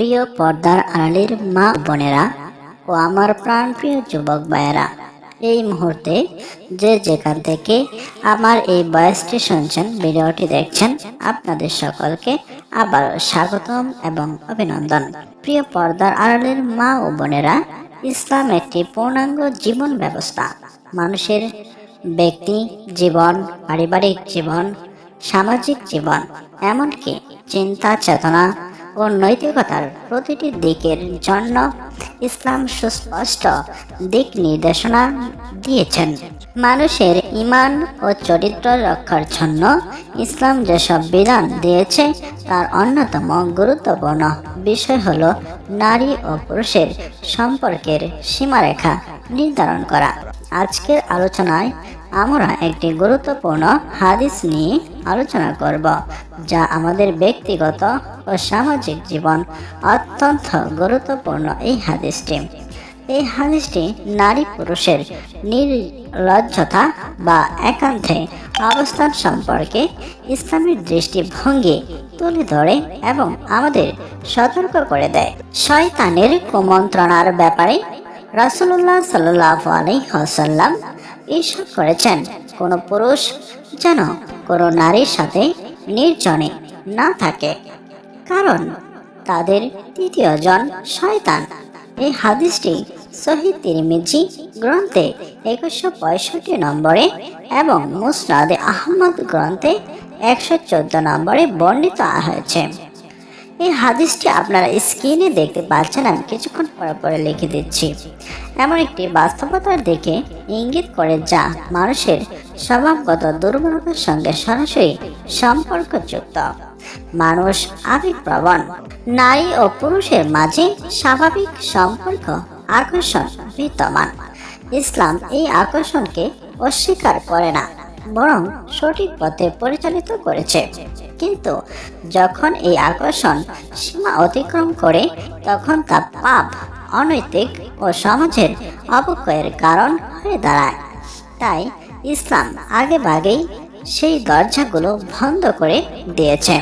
প্রিয় পর্দার আড়ালের মা বোনেরা ও আমার প্রাণপ্রিয় যুবক ভাইয়েরা, এই মুহূর্তে যে যেখান থেকে আমার এই বয়সটি শুনছেন, ভিডিওটি দেখছেন, আপনাদের সকলকে আবার স্বাগতম এবং অভিনন্দন। প্রিয় পর্দার আড়ালের মা ও বোনেরা, ইসলাম একটি পূর্ণাঙ্গ জীবন ব্যবস্থা। মানুষের ব্যক্তি জীবন, পারিবারিক জীবন, সামাজিক জীবন, এমনকি চিন্তা, চেতনা ও নৈতিকতার প্রতিটি দিকের জন্য ইসলাম সুস্পষ্ট দিক নির্দেশনা দিয়েছেন। মানুষের ইমান ও চরিত্র রক্ষার জন্য ইসলাম যেসব বিধান দিয়েছে, তার অন্যতম গুরুত্বপূর্ণ বিষয় হল নারী ও পুরুষের সম্পর্কের সীমারেখা নির্ধারণ করা। আজকের আলোচনায় আমরা একটি গুরুত্বপূর্ণ হাদিস নিয়ে আলোচনা করব, যা আমাদের ব্যক্তিগত ও সামাজিক জীবন অত্যন্ত গুরুত্বপূর্ণ এই হাদিসটি। এই হাদিসটি নারী পুরুষের নির্লজ্জতা বা একান্তে অবস্থান সম্পর্কে ইসলামের দৃষ্টিভঙ্গি তুলে ধরে এবং আমাদের সতর্ক করে দেয়। শয়তানের কুমন্ত্রণার ব্যাপারে রাসুল্লাহ সাল্লাহ আলহিহাসাল্লাম ঈর্ষা করেছেন। কোনো পুরুষ যেন কোনো নারীর সাথে নির্জনে না থাকে। কারণ তাদের তৃতীয় জন শয়তান। এই হাদিসটি শহীদ তিরমিজি গ্রন্থে একুশশো পঁয়ষট্টি নম্বরে এবং মুসনাদে আহমদ গ্রন্থে একশো চোদ্দ নম্বরে বর্ণিত হয়েছে। এই হাদিসটি আপনারা স্ক্রিনে দেখতে পাচ্ছেন, আমি কিছুক্ষণ পরে পরে লিখে দিচ্ছি। এমন একটি বাস্তবতার দিকে ইঙ্গিত করে যা মানুষের স্বভাবগত দুর্বলতার সঙ্গে সরাসরি সম্পর্কযুক্ত। মানুষ আবেগপ্রবণ। নারী ও পুরুষের মাঝে স্বাভাবিক সম্পর্ক আকর্ষণ বিদ্যমান। ইসলাম এই আকর্ষণকে অস্বীকার করে না, বরং সঠিক পথে পরিচালিত করেছে। কিন্তু যখন এই আকর্ষণ সীমা অতিক্রম করে, তখন তা পাপ, অনৈতিক ও সমাজের অবক্ষয়ের কারণ হয়ে দাঁড়ায়। তাই ইসলাম আগে ভাগেই সেই দরজাগুলো বন্ধ করে দিয়েছে,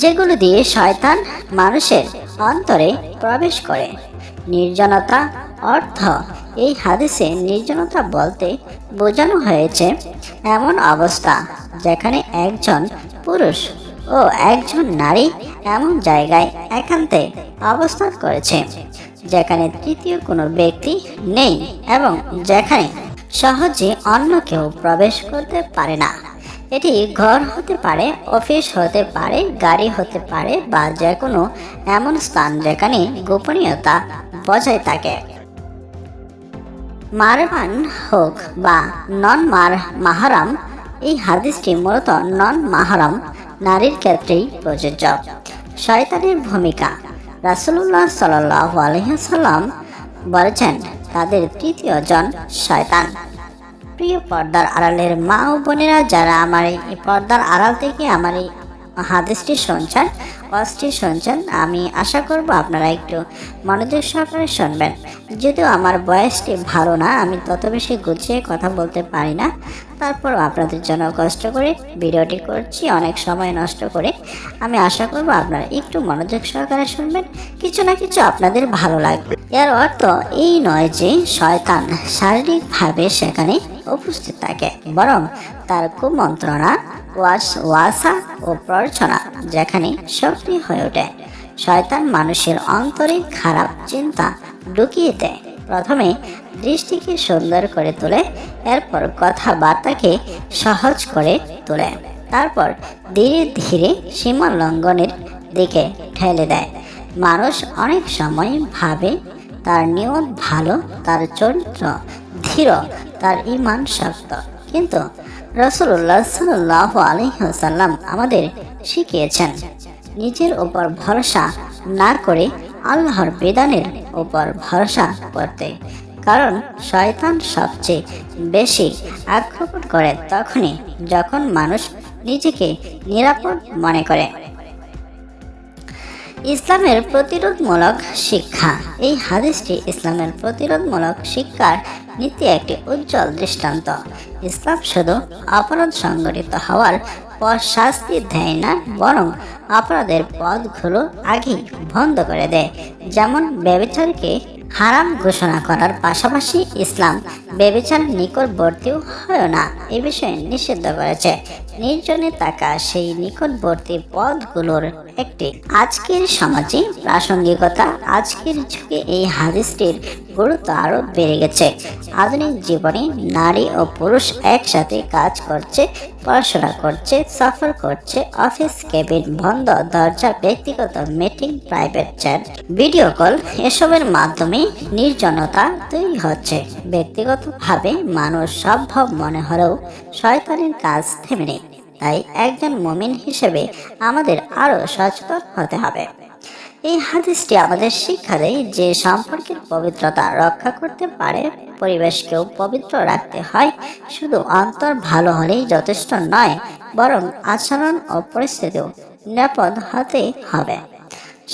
যেগুলো দিয়ে শয়তান মানুষের অন্তরে প্রবেশ করে। নির্জনতা অর্থ এই হাদিসে নির্জনতা বলতে বোঝানো হয়েছে, এমন অবস্থা যেখানে একজন পুরুষ ও একজন নারী এমন জায়গায় একান্তে অবস্থান করেছে, যেখানে তৃতীয় কোনো ব্যক্তি নেই এবং যেখানে সহজে অন্য কেউ প্রবেশ করতে পারে না। এটি ঘর হতে পারে, অফিস হতে পারে, গাড়ি হতে পারে বা যে কোনো এমন স্থান যেখানে গোপনীয়তা বজায় থাকে। মারবান হোক বা নন মার মাহারাম এই হাদিসটি মূলত নন মাহারাম, নারীর ক্ষেত্রেই প্রযোজ্য। শয়তানের ভূমিকা। রাসুল্লাহ সাল্লাহ আলহাম বলেছেন, তাদের তৃতীয় জন শয়তান। প্রিয় পর্দার আড়ালের মা ও বোনেরা, যারা আমার এই পর্দার আড়াল থেকে আমার এই হাদিসটি শুনছেন ওয়াজটি শুনছেন আমি আশা করব আপনারা একটু মনোযোগ সহকারে শুনবেন। যদিও আমার বয়সটি ভালো না, আমি তত বেশি গুছিয়ে কথা বলতে পারি না। তারপর আপনাদের জন্য কষ্ট করে ভিডিওটি করছি, অনেক সময় নষ্ট করে। আমি আশা করব আপনারা একটু মনোযোগ সহকারে শুনবেন, কিছু না কিছু আপনাদের ভালো লাগবে। এর অর্থ এই নয় যে শয়তান শারীরিকভাবে সেখানে উপস্থিত থাকে, বরং তার কুমন্ত্রণা ওয়াস ওয়াসা ও প্ররচনা যেখানে শক্তি হয়ে ওঠে। শয়তান মানুষের অন্তরে খারাপ চিন্তা ঢুকিয়ে দেয়। প্রথমে দৃষ্টিকে সুন্দর করে তোলে, এরপর কথাবার্তাকে সহজ করে তোলে। তারপর ধীরে ধীরে সীমা লঙ্ঘনের দিকে ঠেলে দেয়। মানুষ অনেক সময় ভাবে, তার নিয়ত ভালো, তার চরিত্র ধীর, তার ইমান শক্ত। কিন্তু রসুল্লাহ সাল্লাহ আলহিহাসাল্লাম আমাদের শিখিয়েছেন, নিজের উপর ভরসা না করে আল্লাহর বেদানের উপর ভরসা করতে। কারণ শয়তান সবচেয়ে বেশি আক্রমণ করে তখনই যখন মানুষ নিজেকে নিরাপদ মনে করে। ইসলামের প্রতিরোধমূলক শিক্ষা। এই হাদিসটি ইসলামের প্রতিরোধমূলক শিক্ষার নীতি একটি উজ্জ্বল দৃষ্টান্ত। ইসলাম শুধু অপরাধ সংগঠিত হওয়ার পর শাস্তি দেয় না, বরং অপরাধের পথগুলো আগেই বন্ধ করে দেয়। যেমন ব্যবচারকে হারাম ঘোষণা করার পাশাপাশি ইসলাম ব্যবচার নিকটবর্তীও হয় না, এ বিষয়ে নিষিদ্ধ করেছে। নির্জনে থাকা সেই নিকটবর্তী পথগুলোর একটি আজকের সমাজে প্রাসঙ্গিকতা। আজকের যুগে এই হাদিসটির গুরুত্ব আরও বেড়ে গেছে। আধুনিক জীবনে নারী ও পুরুষ একসাথে কাজ করছে, পড়াশোনা করছে, সফর করছে, অফিস কেবিন বন্ধ, দরজা, ব্যক্তিগত meeting, private chat, video call, এসবের মাধ্যমে নির্জনতা তৈরি হচ্ছে। ব্যক্তিগতভাবে মানুষ সম্ভব মনে হলেও শয়তানের কাজ থেমে নেই। তাই একজন মমিন হিসেবে আমাদের আরও সচেতন হতে হবে। এই হাদিসটি আমাদের শিক্ষা দেয় যে সম্পর্কের পবিত্রতা রক্ষা করতে পারে, পরিবেশকেও পবিত্র রাখতে হয়। শুধু অন্তর ভালো হলেই যথেষ্ট নয়, বরং আচরণ ও পরিস্থিতিও নিরাপদ হতে হবে।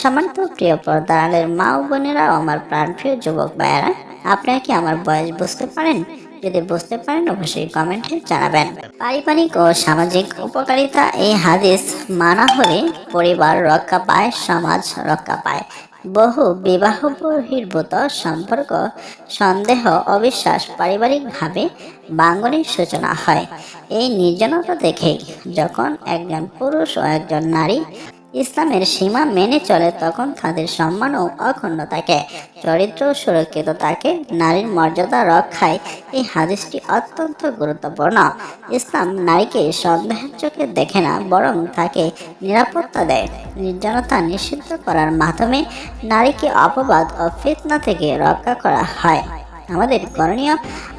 সম্মানিত প্রিয় পর্দারের মা ও বোনেরা আমার প্রাণপ্রিয় যুবক ভাইয়েরা, আপনারা কি আমার বয়স বুঝতে পারেন? যদি বুঝতে পারেন, অবশ্যই কমেন্টে জানাবেন। পারিবারিক ও সামাজিক উপকারিতা এই হাদিস মানা হলে পরিবার রক্ষা পায়, সমাজ রক্ষা পায়। বহু বিবাহ বহির্ভূত সম্পর্ক, সন্দেহ, অবিশ্বাস পারিবারিকভাবে বাঙ্গনের সূচনা হয়। এই নির্জনতা দেখেই যখন একজন পুরুষ ও একজন নারী ইসলামের সীমা মেনে চলে তখন তাদের সম্মানও অখণ্ড থাকে চরিত্র সুরক্ষিত থাকে নারীর মর্যাদা রক্ষায় এই হাদিসটি অত্যন্ত গুরুত্বপূর্ণ। ইসলাম নারীকে সন্দেহের চোখে দেখে না, বরং তাকে নিরাপত্তা দেয়, নির্জনতা নিষিদ্ধ করার মাধ্যমে নারীকে অপবাদ ও ফিতনা থেকে রক্ষা করা হয়। আমাদের করণীয়,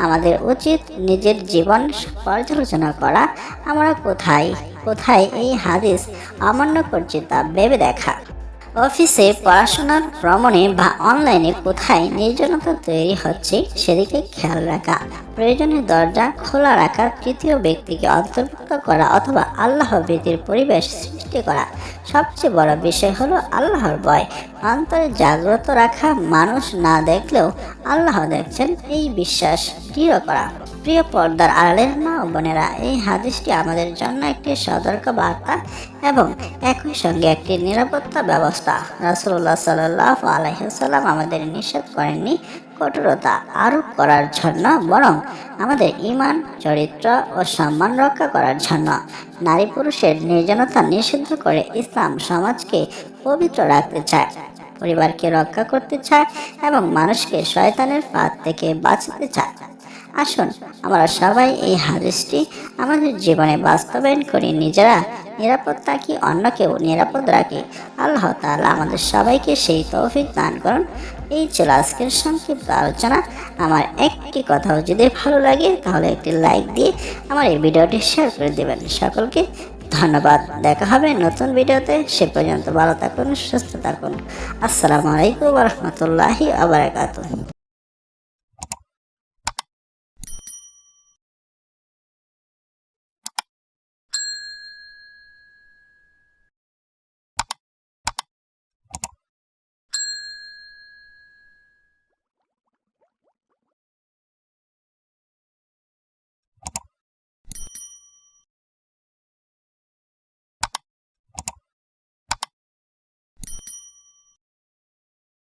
আমাদের উচিত নিজের জীবন পর্যালোচনা করা, আমরা কোথায় কোথায়? এই হাদিস অমান্য করছে তা ভেবে দেখা। অফিসে পড়াশোনার ভ্রমণে বা অনলাইনে কোথায় নির্জনতা তৈরি হচ্ছে সেদিকে খেয়াল রাখা। প্রয়োজনে দরজা খোলা রাখা তৃতীয় ব্যক্তিকে অন্তর্ভুক্ত করা অথবা আল্লাহ ভীতির পরিবেশ সৃষ্টি করা। সবচেয়ে বড় বিষয় হলো আল্লাহর ভয়। অন্তরে জাগ্রত রাখা মানুষ না দেখলেও আল্লাহ দেখছেন এই বিশ্বাস দৃঢ় করা। প্রিয় পর্দার আড়ালের মা ও বোনেরা, এই হাদিসটি আমাদের জন্য একটি সতর্ক বার্তা এবং একই সঙ্গে একটি নিরাপত্তা ব্যবস্থা। রাসুল্লাহ সাল্লাহ আলহিসাল্লাম আমাদের নিষেধ করেননি কঠোরতা আরোপ করার জন্য, বরং আমাদের ইমান চরিত্র ও সম্মান রক্ষা করার জন্য। নারী পুরুষের নির্জনতা নিষিদ্ধ করে ইসলাম সমাজকে পবিত্র রাখতে চায়, পরিবারকে রক্ষা করতে চায় এবং মানুষকে শয়তানের ফাঁদ থেকে বাঁচাতে চায়। আসুন, আমরা সবাই এই হাদিসটি আমাদের জীবনে বাস্তবায়ন করি। নিজেরা নিরাপদ থাকি অন্যকেও নিরাপদ রাখে। আল্লাহ তাআলা আমাদের সবাইকে সেই তৌফিক দান করুন। এই ছিল আজকের সংক্ষিপ্ত আলোচনা। আমার একটি কথাও যদি ভালো লাগে, তাহলে একটি লাইক দিয়ে আমার এই ভিডিওটি শেয়ার করে দেবেন। সকলকে ধন্যবাদ। দেখা হবে নতুন ভিডিওতে। সে পর্যন্ত ভালো থাকুন, সুস্থ থাকুন। আসসালামু আলাইকুম রহমতুল্লাহি আবরাকাতুহ